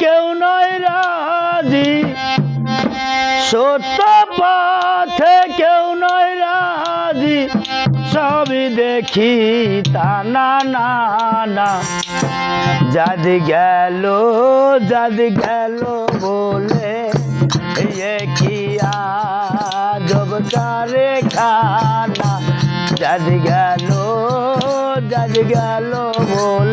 কেউ নয় রাজি। সত্য পথে কেউ নয় রাজি। সবই দেখি তা না না না। যাদ গেল যাদ গেল বলে এ কি আজব খানা। যাদ গেল যাদ গেল বলে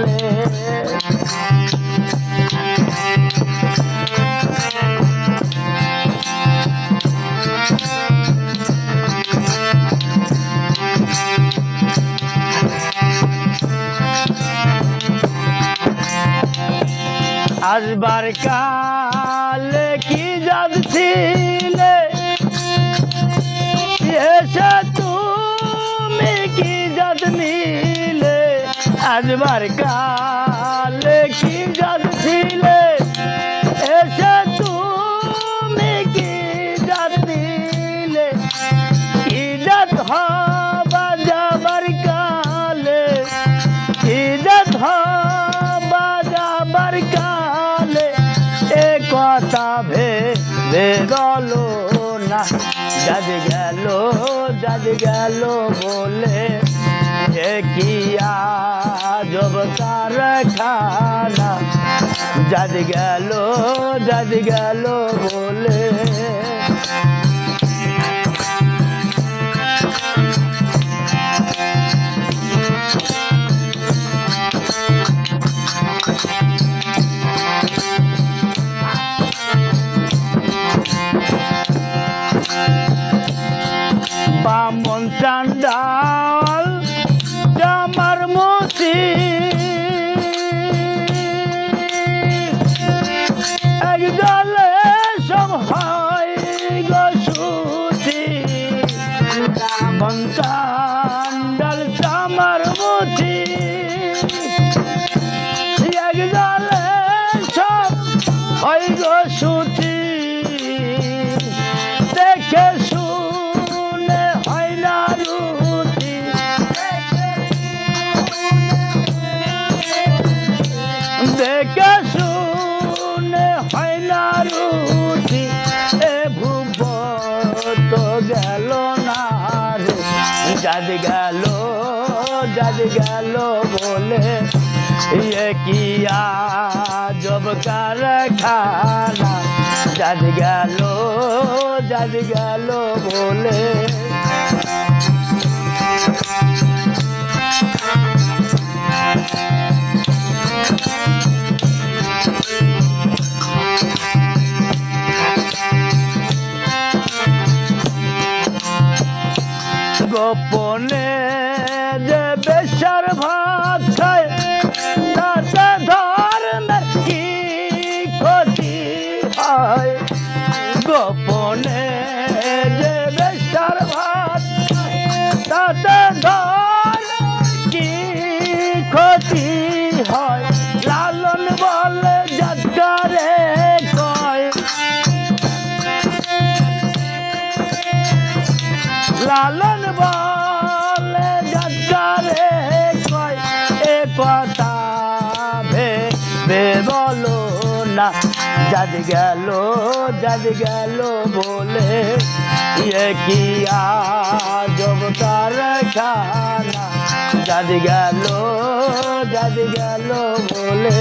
আসবার কালে কি যাচ্ছিলে এসে তুমি কি যাদ নিলে? আসবার কালে গলো না যাদ গেল যাদ গেল বলে কিয়া জব তার খানা। যাদ গেল যাদ গেল বলে বামন চান্ডাল, জামার মতি। এক জলে সব গসুতি বামন চান্ডাল, জামার মতি। এক জলে সব হয় গসুতি কেশুন হয়না রুচি এ ভুব তো গেল না যাদ গেল যাদ গেল বলে ইয়ে কি আজব কারখানা। যাদ গেল গেল বলে গোপনে যে বেশার ভাত খায় তাতে ধর্মের কি ক্ষতি হয়। গোপনে যে বেশার ভাত তাতে ধর কি ক্ষতি হয়। লালন লালন বলে যাত্রারে কয়, এ কথা ভেবে বলো না। যাদ গেল যাদ গেল বলে ইয়ে কি আজব তার খানা? যাদ গেল যাদ গেল বলে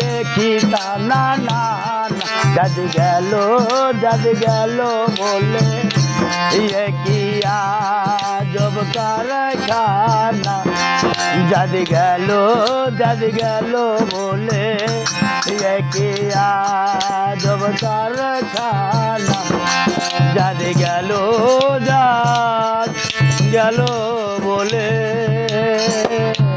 দেখি না না যাদ গেল যাদ গেল বলে ইয়ে কি আজব কারখানা? যাদ গেল যাদ গেল বলে ইয়ে কি আজব কারখানা? যাদ গেল যাদ গেল বলে।